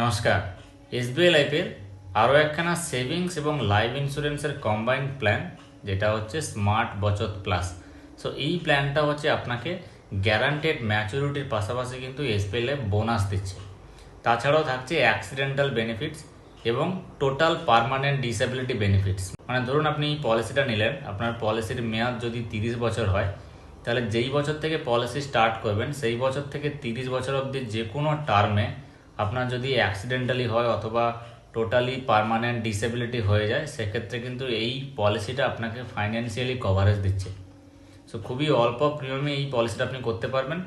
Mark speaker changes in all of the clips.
Speaker 1: নমস্কার। এসবিআই লাইফের আরও একখানা সেভিংস এবং লাইফ ইন্স্যুরেন্সের কম্বাইন্ড প্ল্যান যেটা হচ্ছে স্মার্ট বচত প্লাস সো এই প্ল্যানটা হচ্ছে আপনাকে গ্যারান্টেড ম্যাচুরিটির পাশাপাশি কিন্তু এসবিআই লাইফ বোনাস দিচ্ছে। তাছাড়াও থাকছে অ্যাক্সিডেন্টাল বেনিফিটস এবং টোটাল পার্মানেন্ট ডিসেবিলিটি বেনিফিটস মানে ধরুন আপনি এই পলিসিটা নিলেন, আপনার পলিসির মেয়াদ যদি তিরিশ বছর হয়, তাহলে যেই বছর থেকে পলিসি স্টার্ট করবেন, সেই বছর থেকে তিরিশ বছর অবধি যে কোনো টার্মে আপনার যদি অ্যাক্সিডেন্টালি হয় অথবা টোটালি পার্মানেন্ট ডিসেবিলিটি হয়ে যায়, সেক্ষেত্রে কিন্তু এই পলিসিটা আপনাকে ফাইন্যান্সিয়ালি কভারেজ দিচ্ছে। সো খুবই অল্প প্রিমিয়ামে এই পলিসিটা আপনি করতে পারবেন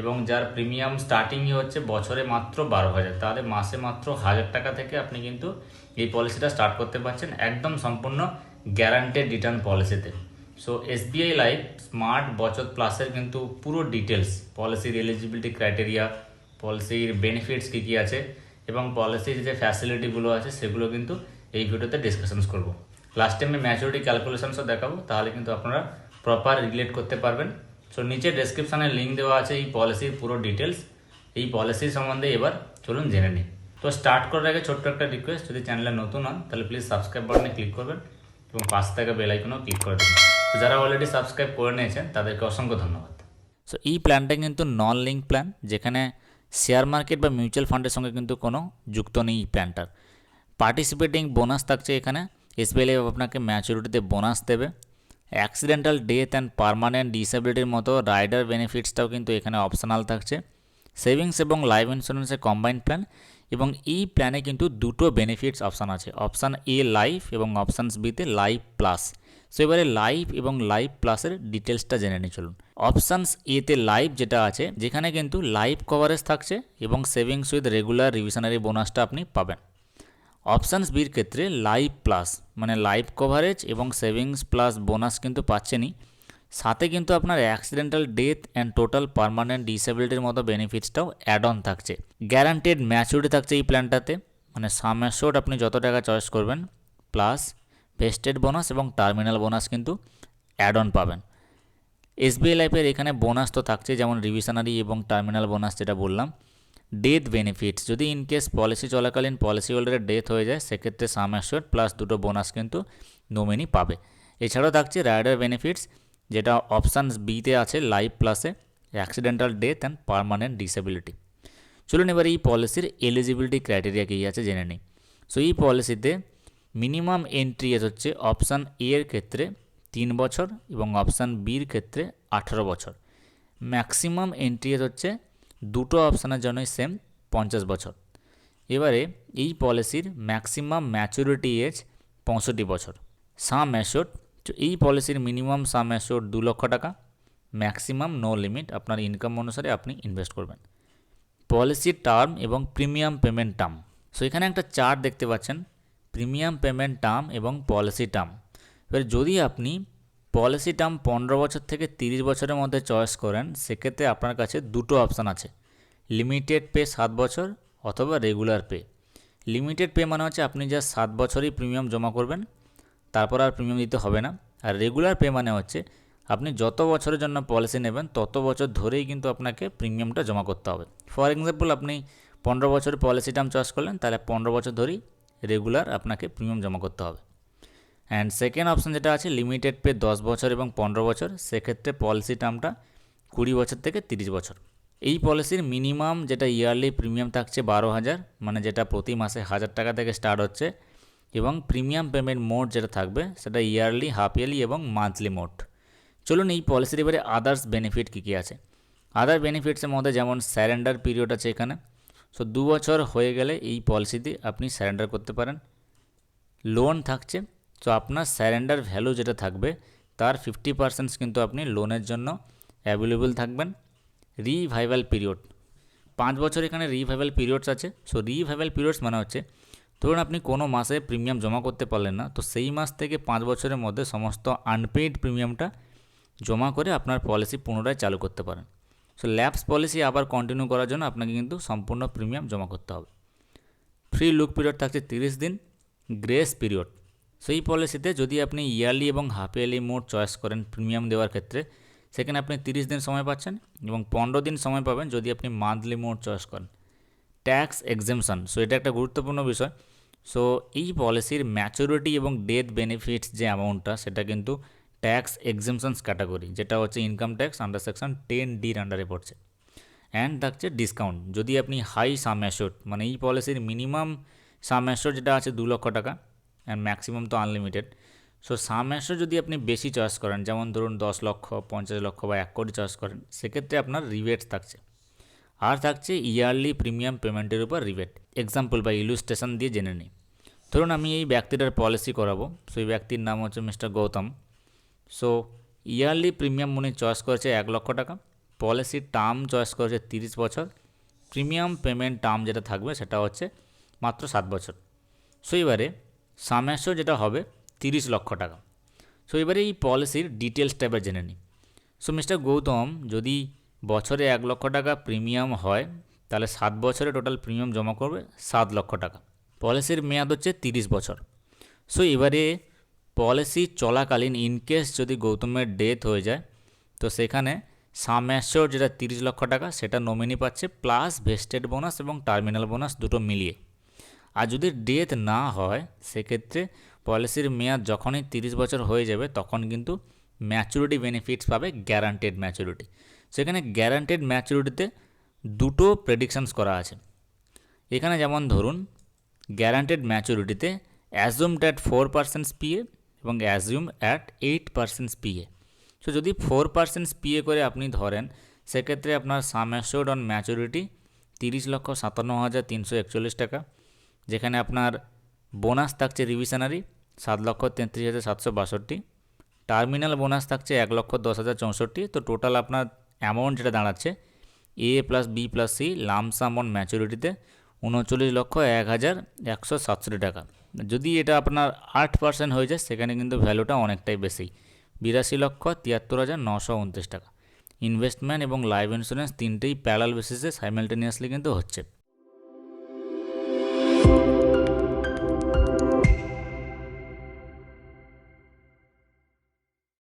Speaker 1: এবং যার প্রিমিয়াম স্টার্টিংই হচ্ছে বছরে মাত্র বারো হাজার। তাহলে মাসে মাত্র হাজার টাকা থেকে আপনি কিন্তু এই পলিসিটা স্টার্ট করতে পারছেন একদম সম্পূর্ণ গ্যারান্টেড রিটার্ন পলিসিতে so SBI life smart Bachat প্লাসের কিন্তু পুরো ডিটেলস পলিসির এলিজিবিলিটি ক্রাইটেরিয়া পলিসির বেনিফিটস কী কী আছে এবং পলিসির যে ফ্যাসিলিটিগুলো আছে সেগুলো কিন্তু এই ভিডিওতে ডিসকাশনস করব। লাস্ট টাইমে ম্যাচুরিটি ক্যালকুলেশনসও দেখাবো, তাহলে কিন্তু আপনারা প্রপার রিলেট করতে পারবেন। সো নিচে ডেসক্রিপশানে লিঙ্ক দেওয়া আছে এই পলিসির পুরো ডিটেলস এই পলিসি সম্বন্ধে এবার চলুন জেনে নিই। তো স্টার্ট করার আগে ছোট্ট একটা রিকোয়েস্ট যদি চ্যানেলে নতুন হন, তাহলে প্লিজ সাবস্ক্রাইব বাটনে ক্লিক করবেন এবং পাশ থেকে বেল আইকনও ক্লিক করে দেবেন। যারা অলরেডি সাবস্ক্রাইব করে নিয়েছেন, তাদেরকে অসংখ্য ধন্যবাদ। সো এই প্ল্যানটা কিন্তু নন লিঙ্ক প্ল্যান যেখানে শেয়ার মার্কেট বা মিউচুয়াল ফান্ডের সঙ্গে কিন্তু কোনো যুক্ত নেই প্ল্যানটার পার্টিসিপেটিং বোনাস থাকছে এখানে। এসবিআই আপনাকে ম্যাচুরিটিতে বোনাস দেবে। অ্যাক্সিডেন্টাল ডেথ অ্যান্ড পারমানেন্ট ডিসেবিলিটির মতো রাইডার বেনিফিটসটাও কিন্তু এখানে অপশনাল থাকছে। সেভিংস এবং লাইফ ইন্স্যুরেন্সের কম্বাইন্ড প্ল্যান এবং এই প্ল্যানে কিন্তু দুটো বেনিফিটস অপশান আছে। অপশান এ লাইফ এবং অপশানস বিতে লাইফ প্লাস। সো এবারে লাইফ এবং লাইফ প্লাসের ডিটেলসটা জেনে নিই চলুন। অপশানস এতে লাইভ যেটা আছে, যেখানে কিন্তু লাইফ কভারেজ থাকছে এবং সেভিংস উইথ রেগুলার রিভিশনারি বোনাসটা আপনি পাবেন। অপশানস বির ক্ষেত্রে লাইভ প্লাস মানে লাইফ কভারেজ এবং সেভিংস প্লাস বোনাস কিন্তু পাচ্ছেনই। সাথে কিন্তু আপনার accidental death and total permanent ডিসেবিলিটির মতো বেনিফিটসটাও অ্যাড অন থাকছে। গ্যারান্টেড ম্যাচুরিটি থাকছে এই প্ল্যানটাতে মানে সাম অ্যাশোর্ড আপনি যত টাকা চয়েস করবেন প্লাস ভেস্টেড বোনাস এবং টার্মিনাল বোনাস কিন্তু অ্যাড অন পাবেন। এসবিআই লাইফের এখানে বোনাস তো থাকছে যেমন রিভিশনারি এবং টার্মিনাল বোনাস যেটা বললাম। ডেথ বেনিফিটস যদি ইন কেস পলিসি চলাকালীন পলিসি হোল্ডারের ডেথ হয়ে যায়, সেক্ষেত্রে সাম অ্যাশোর্ড প্লাস দুটো বোনাস কিন্তু নমিনি পাবে। এছাড়াও থাকছে রাইডার বেনিফিটস যেটা অপশানস বিতে আছে লাইফ প্লাসে accidental death and permanent disability চলুন এবার এই পলিসির এলিজিবিলিটি ক্রাইটেরিয়া কী আছে জেনে নিই। সো এই পলিসিতে মিনিমাম এন্ট্রি হচ্ছে অপশান এর ক্ষেত্রে তিন বছর এবং অপশান বির ক্ষেত্রে আঠারো বছর। ম্যাক্সিমাম এন্ট্রি হচ্ছে দুটো অপশানের জন্যই সেম পঞ্চাশ বছর। এবারে এই পলিসির ম্যাক্সিমাম ম্যাচুরিটি এজ পঁয়ষট্টি বছর। সাম অ্যাশোর্ড তো এই পলিসির মিনিমাম সাম অ্যাশোর্ড দু লক্ষ টাকা। ম্যাক্সিমাম নো লিমিট আপনার ইনকাম অনুসারে আপনি ইনভেস্ট করবেন। পলিসির টার্ম এবং প্রিমিয়াম পেমেন্ট টার্ম সো এখানে একটা চার্ট দেখতে পাচ্ছেন। প্রিমিয়াম পেমেন্ট টার্ম এবং পলিসি টার্ম এবার যদি আপনি পলিসি টার্ম পনেরো বছর থেকে তিরিশ বছরের মধ্যে চয়েস করেন, সেক্ষেত্রে আপনার কাছে দুটো অপশান আছে। লিমিটেড পে সাত বছর অথবা রেগুলার পে লিমিটেড পে মানে হচ্ছে আপনি যা সাত বছরই প্রিমিয়াম জমা করবেন, তারপর আর প্রিমিয়াম দিতে হবে না। আর রেগুলার পে মানে হচ্ছে আপনি যত বছরের জন্য পলিসি নেবেন, তত বছর ধরেই কিন্তু আপনাকে প্রিমিয়ামটা জমা করতে হবে। ফর এক্সাম্পল আপনি পনেরো বছরের পলিসি টার্ম চয়েস করলেন, তাহলে পনেরো বছর ধরেই রেগুলার আপনাকে প্রিমিয়াম জমা করতে হবে। অ্যান্ড সেকেন্ড অপশান যেটা আছে লিমিটেড পে দশ বছর এবং পনেরো বছর। সেক্ষেত্রে পলিসি টার্মটা কুড়ি বছর থেকে তিরিশ বছর। এই পলিসির মিনিমাম যেটা ইয়ারলি প্রিমিয়াম থাকছে বারো হাজার মানে যেটা প্রতি মাসে হাজার টাকা থেকে স্টার্ট হচ্ছে, এবং প্রিমিয়াম পেমেন্ট মোড যেটা থাকবে, সেটা ইয়ারলি হাফ ইয়ারলি এবং মান্থলি মোড চলুন এই পলিসির এবারে আদার্স বেনিফিট কী কী আছে। আদার বেনিফিটসের মধ্যে যেমন স্যারেন্ডার পিরিয়ড আছে এখানে। সো দু বছর হয়ে গেলে এই পলিসিতে আপনি স্যারেন্ডার করতে পারেন। লোন থাকছে তো আপনার স্যারেন্ডার ভ্যালু যেটা থাকবে, তার ফিফটি পার্সেন্টস কিন্তু আপনি লোনের জন্য অ্যাভেলেবল থাকবেন। রিভাইভাল পিরিয়ড পাঁচ বছর এখানে রিভাইভাল পিরিয়ডস আছে। সো রিভাইভাল পিরিয়ডস মানে হচ্ছে, ধরুন আপনি কোনো মাসে প্রিমিয়াম জমা করতে পারলেন না, তো সেই মাস থেকে পাঁচ বছরের মধ্যে সমস্ত আনপেইড প্রিমিয়ামটা জমা করে আপনার পলিসি পুনরায় চালু করতে পারেন। সো ল্যাবস পলিসি আবার কন্টিনিউ করার জন্য আপনাকে কিন্তু সম্পূর্ণ প্রিমিয়াম জমা করতে হবে। ফ্রি লুক পিরিয়ড থাকছে তিরিশ দিন। গ্রেস পিরিয়ড সেই পলিসিতে যদি আপনি ইয়ারলি এবং হাফ ইয়ারলি মোড চয়েস করেন প্রিমিয়াম দেওয়ার ক্ষেত্রে, সেখানে আপনি তিরিশ দিন সময় পাচ্ছেন এবং পনেরো দিন সময় পাবেন যদি আপনি মান্থলি মোড চয়েস করেন। ট্যাক্স এক্সেমশন সো এটা একটা গুরুত্বপূর্ণ বিষয়। সো এই পলিসির ম্যাচুরিটি এবং ডেথ বেনিফিটস যে অ্যামাউন্টটা সেটা কিন্তু ট্যাক্স এক্সেমশনস ক্যাটাগরি যেটা হচ্ছে income tax under section ten ডির আন্ডারে পড়ছে। অ্যান্ড থাকছে ডিসকাউন্ট যদি আপনি হাই সাম অ্যাশোর্ড মানে এই পলিসির মিনিমাম সাম অ্যাশোর্ড যেটা আছে দু লক্ষ টাকা অ্যান্ড ম্যাক্সিমাম তো আনলিমিটেড সো সাম অ্যাশোর্ড যদি আপনি বেশি চয়েস করেন, যেমন ধরুন দশ লক্ষ, পঞ্চাশ লক্ষ বা এক কোটি চয়েস করেন, সেক্ষেত্রে আপনার রিবেটস থাকছে। আর থাকছে ইয়ারলি প্রিমিয়াম পেমেন্টের উপর রিবেট এক্সাম্পল বা ইলুস্ট্রেশন দিয়ে জেনে নিই। ধরুন আমি এই ব্যক্তিটার পলিসি করাবো। সো এই ব্যক্তির নাম হচ্ছে mister Gautam. So yearly premium উনি চয়েস করেছে এক লক্ষ টাকা। পলিসির টার্ম চয়েস করেছে তিরিশ বছর। প্রিমিয়াম পেমেন্ট টার্ম যেটা থাকবে সেটা হচ্ছে মাত্র সাত বছর। সো এবারে সামেশ্য যেটা হবে, তিরিশ লক্ষ টাকা। সো এবারে এই পলিসির ডিটেলসটা এবার জেনে নিই। সো মিস্টার গৌতম, যদি বছরে এক লক্ষ টাকা প্রিমিয়াম হয়, তাহলে সাত বছরে টোটাল প্রিমিয়াম জমা করবে সাত লক্ষ টাকা। পলিসির মেয়াদ হচ্ছে তিরিশ বছর। সো এবারে পলিসি চলাকালীন ইনকেস যদি গৌতমের ডেথ হয়ে যায়, তো সেখানে সামেশ্বর যেটা তিরিশ লক্ষ টাকা, সেটা নমিনি পাচ্ছে প্লাস ভেস্টেড বোনাস এবং টার্মিনাল বোনাস দুটো মিলিয়ে। আর যদি ডেথ না হয়, সেক্ষেত্রে পলিসির মেয়াদ যখনই তিরিশ বছর হয়ে যাবে, তখন কিন্তু ম্যাচুরিটি বেনিফিটস পাবে গ্যারান্টেড ম্যাচুরিটি সেখানে গ্যারান্টেড ম্যাচুরিটিতে দুটো প্রেডিকশানস করা আছে। এখানে যেমন ধরুন guaranteed ম্যাচুরিটিতে assumed at four percents PA এবং assume at eight percents PA so যদি ফোর পার্সেন্টস পিএ করে আপনি ধরেন, সেক্ষেত্রে আপনার সামেশোড অন ম্যাচুরিটি তিরিশ লক্ষ সাতান্ন হাজার তিনশো একচল্লিশ টাকা যেখানে আপনার বোনাস থাকছে রিভিশনারি সাত লক্ষ তেত্রিশ হাজার সাতশো বাষট্টি টার্মিনাল বোনাস থাকছে এক লক্ষ দশ হাজার চৌষট্টি, তো টোটাল আপনার অ্যামাউন্ট যেটা দাঁড়াচ্ছে A plus B plus C lumpsum on ম্যাচুরিটিতে উনচল্লিশ লক্ষ এক হাজার একশো সাতষট্টি টাকা। যদি এটা আপনার আট পার্সেন্ট হয়ে যায়, সেখানে কিন্তু ভ্যালুটা অনেকটাই বেশি, বিরাশি লক্ষ তিয়াত্তর হাজার নশো উনত্রিশ টাকা। ইনভেস্টমেন্ট এবং লাইফ ইন্স্যুরেন্স তিনটেই প্যারাল বেসিসে সাইমেলটেনিয়াসলি কিন্তু হচ্ছে।